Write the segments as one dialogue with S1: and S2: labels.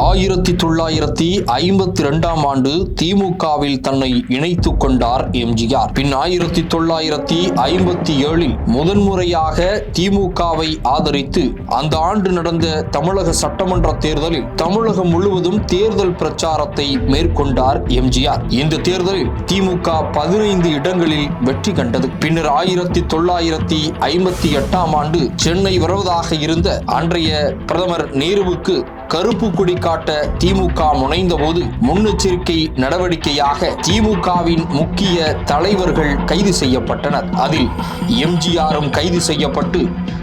S1: ஆயிரத்தி தொள்ளாயிரத்தி ஐம்பத்தி ரெண்டாம் ஆண்டு திமுகவில் தன்னை இணைத்துக் கொண்டார் எம்ஜிஆர். பின் ஆயிரத்தி தொள்ளாயிரத்தி ஐம்பத்தி ஏழில் முதன்முறையாக திமுகவை ஆதரித்து அந்த ஆண்டு நடந்த தமிழக சட்டமன்ற தேர்தலில் தமிழகம் முழுவதும் தேர்தல் பிரச்சாரத்தை மேற்கொண்டார் எம்ஜிஆர். இந்த தேர்தலில் திமுக பதினைந்து இடங்களில் வெற்றி கண்டது. பின்னர் ஆயிரத்தி தொள்ளாயிரத்தி ஐம்பத்தி எட்டாம் ஆண்டு சென்னை வருவதாக இருந்த அன்றைய பிரதமர் நேருவுக்கு கருப்பு கொடி காட்ட திமுக முனைந்த போது முன்னெச்சரிக்கை நடவடிக்கையாக திமுகவின் முக்கிய தலைவர்கள் கைது செய்யப்பட்டனர். அதில் எம்ஜிஆரும் கைது செய்யப்பட்டு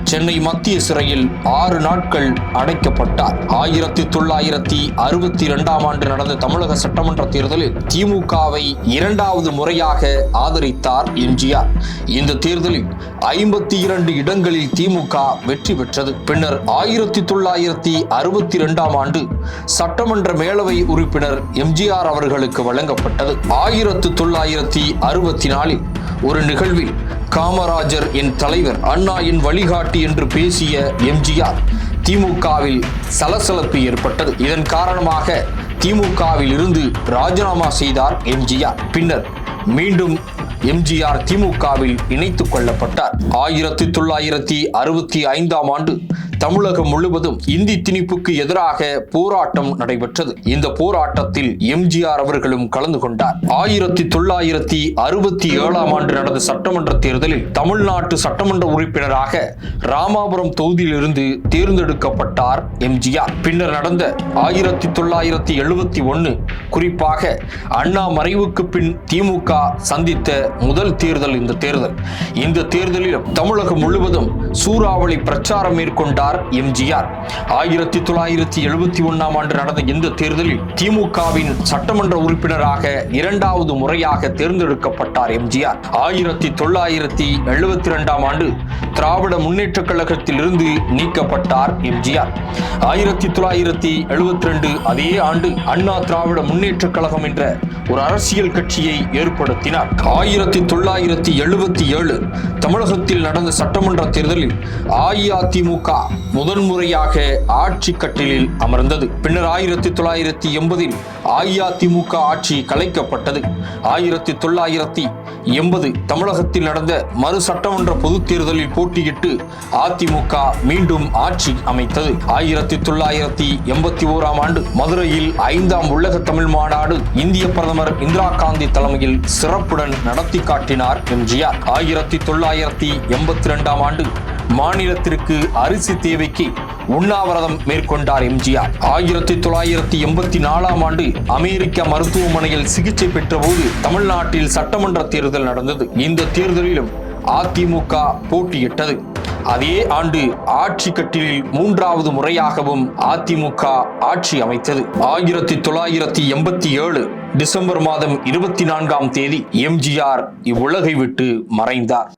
S1: சென்னை மத்திய சிறையில் ஆறு நாட்கள் அடைக்கப்பட்டார். ஆயிரத்தி தொள்ளாயிரத்தி அறுபத்தி இரண்டாம் ஆண்டு நடந்த தமிழக சட்டமன்ற தேர்தலில் திமுகவை இரண்டாவது முறையாக ஆதரித்தார் எம்ஜிஆர். இந்த தேர்தலில் ஐம்பத்தி இரண்டு இடங்களில் திமுக வெற்றி பெற்றது. பின்னர் ஆயிரத்தி தொள்ளாயிரத்தி அறுபத்தி இரண்டாம் ஆண்டு சட்டமன்ற மேலவை உறுப்பினர் எம்ஜிஆர் அவர்களுக்கு வழங்கப்பட்டது. ஆயிரத்து தொள்ளாயிரத்தி அறுபத்தி நாலில் ஒரு நிகழ்வில் காமராஜர் என் தலைவர் அண்ணா என் வழிகாட்டி என்று பேசிய எம்ஜிஆர் திமுகவில் சலசலப்பு ஏற்பட்டது. இதன் காரணமாக திமுகவில் இருந்து ராஜினாமா செய்தார் எம்ஜிஆர். பின்னர் மீண்டும் எம்ஜிஆர் திமுகவில் இணைத்துக் கொள்ளப்பட்டார். ஆயிரத்தி தொள்ளாயிரத்தி அறுபத்தி ஐந்தாம் ஆண்டு தமிழகம் முழுவதும் இந்தி திணிப்புக்கு எதிராக போராட்டம் நடைபெற்றது. இந்த போராட்டத்தில் எம்ஜிஆர் அவர்களும் கலந்து கொண்டார். ஆயிரத்தி தொள்ளாயிரத்தி அறுபத்தி ஏழாம் ஆண்டு நடந்த சட்டமன்ற தேர்தலில் தமிழ்நாட்டு சட்டமன்ற உறுப்பினராக ராமாபுரம் தொகுதியிலிருந்து தேர்ந்தெடுக்கப்பட்டார் எம்ஜிஆர். பின்னர் நடந்த ஆயிரத்தி தொள்ளாயிரத்தி எழுபத்தி ஒன்னு குறிப்பாக அண்ணா மறைவுக்கு பின் திமுக சந்தித்த முதல் தேர்தல் இந்த தேர்தல். இந்த தேர்தலில் தமிழகம் முழுவதும் சூறாவளி பிரச்சாரம் மேற்கொண்டார் எம்ஜிஆர். ஆயிரத்தி தொள்ளாயிரத்தி எழுபத்தி ஒன்னாம் ஆண்டு நடந்த இந்த தேர்தலில் திமுகவின் சட்டமன்ற உறுப்பினராக இரண்டாவது முறையாக தேர்ந்தெடுக்கப்பட்டார் எம்ஜிஆர். ஆயிரத்தி தொள்ளாயிரத்தி எழுபத்தி இரண்டாம் ஆண்டு திராவிட முன்னேற்ற கழகத்தில் இருந்து நீக்கப்பட்டார் எம்ஜிஆர். ஆயிரத்தி தொள்ளாயிரத்தி எழுபத்தி ரெண்டு அதே ஆண்டு அண்ணா திராவிட முன்னேற்ற கழகம் என்ற ஒரு அரசியல் கட்சியை ஏற்படுத்தினார். ஆயிரத்தி தொள்ளாயிரத்தி எழுபத்தி ஏழு தமிழகத்தில் நடந்த சட்டமன்ற தேர்தலில் அஇஅதிமுக முதன்முறையாக ஆட்சி கட்டிலில் அமர்ந்தது. பின்னர் ஆயிரத்தி தொள்ளாயிரத்தி எண்பதில் அஇஅதிமுக ஆட்சி கலைக்கப்பட்டது. ஆயிரத்தி தொள்ளாயிரத்தி எண்பது தமிழகத்தில் நடந்த மறு சட்டமன்ற பொதுத் தேர்தலில் போட்டியிட்டு அதிமுக மீண்டும் ஆட்சி அமைத்தது. ஆயிரத்தி தொள்ளாயிரத்தி எண்பத்தி ஓராம் ஆண்டு மதுரையில் ஐந்தாம் உலக தமிழ் மாநாடு இந்திய பிரதமர் இந்திரா காந்தி தலைமையில் சிறப்புடன் நடத்தி காட்டினார் எம்ஜிஆர். ஆயிரத்தி தொள்ளாயிரத்தி எண்பத்தி ரெண்டாம் ஆண்டு மாநிலத்திற்கு அரிசி தேவைக்கு உண்ணாவிரதம் மேற்கொண்டார் எம்ஜிஆர். ஆயிரத்தி தொள்ளாயிரத்தி எண்பத்தி நாலாம் ஆண்டு அமெரிக்க மருத்துவமனையில் சிகிச்சை பெற்றபோது தமிழ்நாட்டில் சட்டமன்ற தேர்தல் நடந்தது. இந்த தேர்தலிலும் அதிமுக போட்டியிட்டது. அதே ஆண்டு ஆட்சி கட்டிலில் மூன்றாவது முறையாகவும் அதிமுக ஆட்சி அமைத்தது. ஆயிரத்தி தொள்ளாயிரத்தி எண்பத்தி ஏழு டிசம்பர் மாதம் இருபத்தி நான்காம் தேதி எம்ஜிஆர் இவ்வுலகை விட்டு மறைந்தார்.